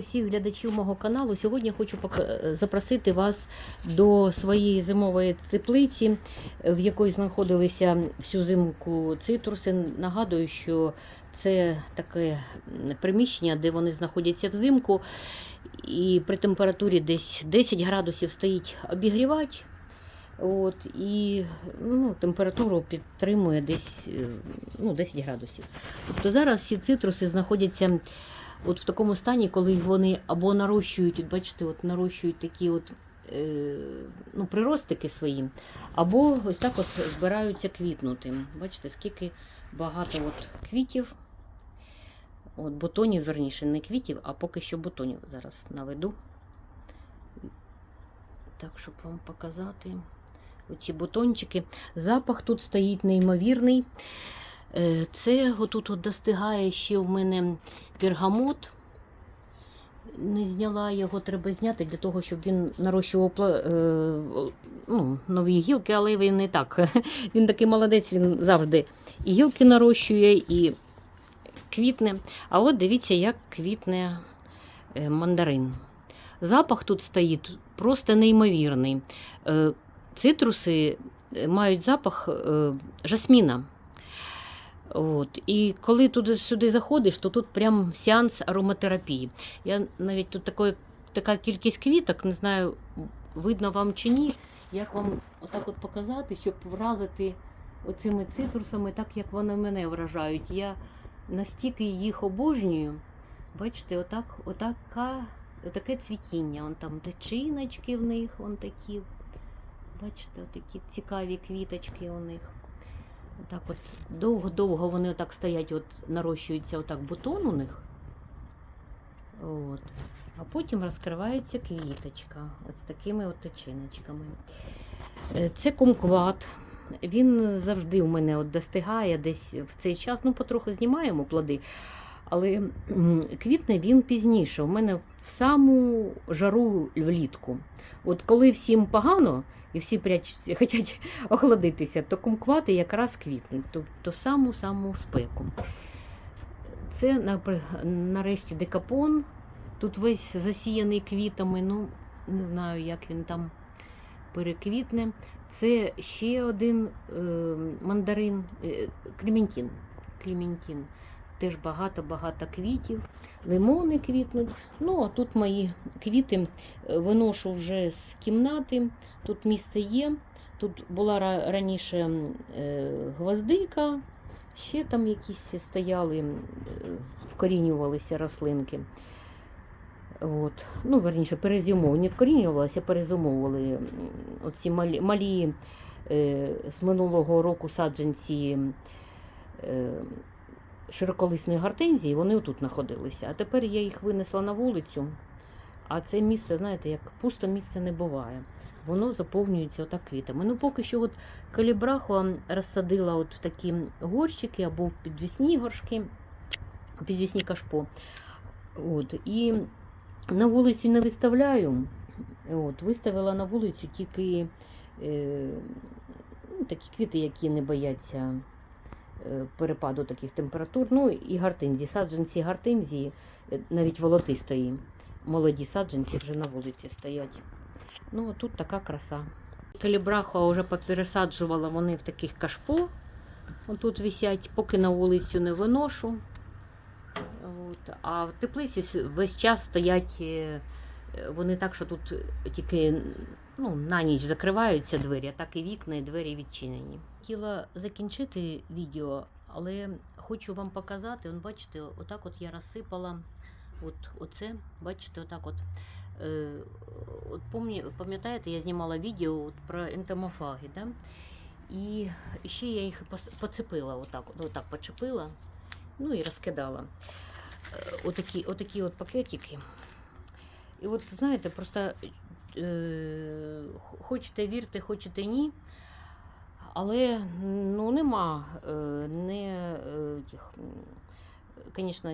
вітаю всіх глядачів мого каналу. Сьогодні хочу запросити вас до своєї зимової теплиці, в якої знаходилися всю зимку цитруси. Нагадую, що це таке приміщення, де вони знаходяться взимку, і при температурі десь 10 градусів стоїть обігрівач. От, і ну, температуру підтримує десь е, ну, 10 градусів. Тобто зараз всі цитруси знаходяться от в такому стані, коли вони або нарощують, бачите, от нарощують такі от, е, ну, приростики свої, або ось так от збираються квітнути. Бачите, скільки багато от квітів, от бутонів, верніше, не квітів, а поки що бутонів зараз наведу. Так, щоб вам показати оці бутончики. Запах тут стоїть неймовірний. Е, Це отут от достигає ще в мене пергамот. Не зняла його, треба зняти для того, щоб він нарощував е, ну, нові гілки, але він не так. Він такий молодець, він завжди і гілки нарощує, і квітне. А от дивіться, як квітне е, мандарин. Запах тут стоїть просто неймовірний. Цитруси мають запах жасміна. От. І коли туди сюди заходиш, то тут прям сеанс ароматерапії. Я навіть тут такої, така кількість квіток, не знаю, видно вам чи ні, як вам отак от показати, щоб вразити оцими цитрусами, так як вони мене вражають. Я настільки їх обожнюю. Бачите, отак, отака, отаке цвітіння. Вон там тичиночки в них, вон такі. Бачите, отакі цікаві квіточки у них. Так от довго-довго вони отак стоять, от нарощується отак бутон у них. От. А потім розкривається квіточка от з такими от тичиночками. Е, Це кумкват. Він завжди у мене от достигає десь в цей час. Ну, потроху знімаємо плоди, але квітне він пізніше. У мене в саму жару влітку. От коли всім погано і всі прячуться, хочуть охладитися, то кумквати якраз квітнуть, тобто саму-саму спеку. Це нарешті декапон. Тут весь засіяний квітами. Ну, не знаю, як він там переквітне. Це ще один е, мандарин, е, клементін. клементін. Теж багато-багато квітів, лимони квітнуть. Ну, а тут мої квіти виношу вже з кімнати. Тут місце є. Тут була раніше е, гвоздика, ще там якісь стояли, е, вкорінювалися рослинки. От. Ну, верніше, перезимовували. Не вкорінювалися, а перезимовували. Оці малі, малі е, з минулого року саджанці широколисної гортензії, вони отут знаходилися. А тепер я їх винесла на вулицю. А це місце, знаєте, як пусто місце не буває. Воно заповнюється отак квітами. Ну, поки що от калібраху розсадила от в такі горщики або в підвісні горшки, підвісні кашпо. От, і на вулицю не виставляю. От, виставила на вулицю тільки е, ну, такі квіти, які не бояться перепаду таких температур. Ну і гортензії, саджанці гортензії, е, навіть волотистої. Молоді саджанці вже на вулиці стоять. Ну, тут така краса. Калібраху вже попересаджувала вони в таких кашпо. Тут висять, поки на вулицю не виношу. От. А в теплиці весь час стоять е, е, вони так, що тут тільки ну, на ніч закриваються двері, а так і вікна, і двері відчинені. Хотіла закінчити відео, але хочу вам показати. Он, бачите, отак от я розсипала. От, оце, бачите, отак от. Е, от пам'ятаєте, я знімала відео от про ентомофаги, да? і ще я їх поцепила, отак, отак почепила, ну і розкидала. Е, Отакі, отакі от пакетики. І от знаєте, просто е, хочете вірте, хочете ні. Але ну, нема е, не е, тих, звісно,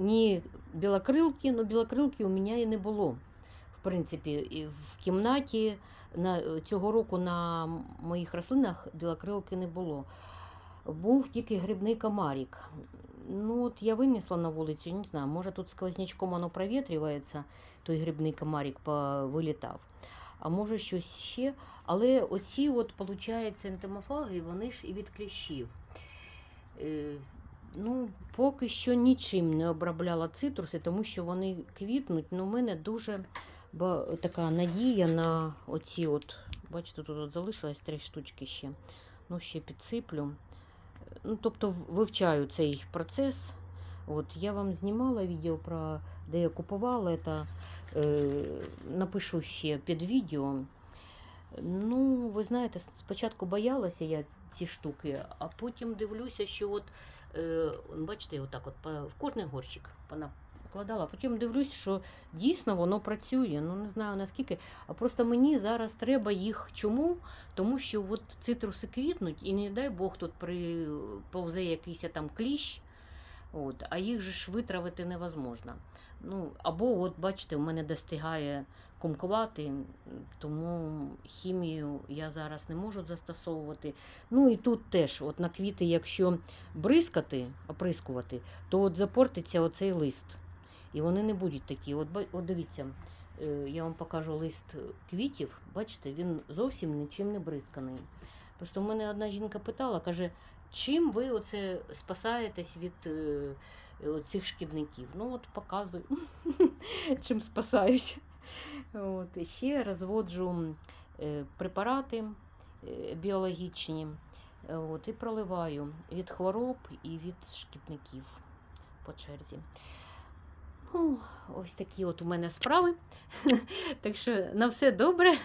ні білокрилки, але білокрилки у мене і не було. В принципі, і в кімнаті на, цього року на моїх рослинах білокрилки не було. Був тільки грибний комарік. Ну, от я винесла на вулицю, не знаю, може тут сквознячком воно провітрюється, той грибний комарик вилітав. А може щось ще. Але оці, от, виходить, ентомофаги, вони ж і від кліщів. Е, ну, поки що нічим не обробляла цитруси, тому що вони квітнуть. Ну, у мене дуже така надія на оці от, бачите, тут от залишилось три штучки ще. Ну, ще підсиплю. Ну, тобто вивчаю цей процес. От, я вам знімала відео про де я купувала це. Е, напишу ще під відео. Ну, ви знаєте, спочатку боялася я ці штуки, а потім дивлюся, що от, е, бачите, отак от в кожний горщик вкладала. Потім дивлюсь, що дійсно воно працює. Ну, не знаю наскільки. А просто мені зараз треба їх. Чому? Тому що от цитруси квітнуть, і не дай Бог тут при повзе якийсь там кліщ. От, а їх же ж витравити невозможно. Ну, або, от, бачите, в мене достигає кумкувати, тому хімію я зараз не можу застосовувати. Ну і тут теж, от на квіти, якщо бризкати, оприскувати, то от запортиться оцей лист. І вони не будуть такі. От, от дивіться, е, я вам покажу лист квітів. Бачите, він зовсім нічим не бризканий. Просто в мене одна жінка питала, каже, чим ви оце спасаєтесь від е, цих шкідників? Ну от показую, чим спасаюсь. От, ще розводжу е, препарати біологічні от, і проливаю від хвороб і від шкідників по черзі. Ось такі от у мене справи. так що на все добре.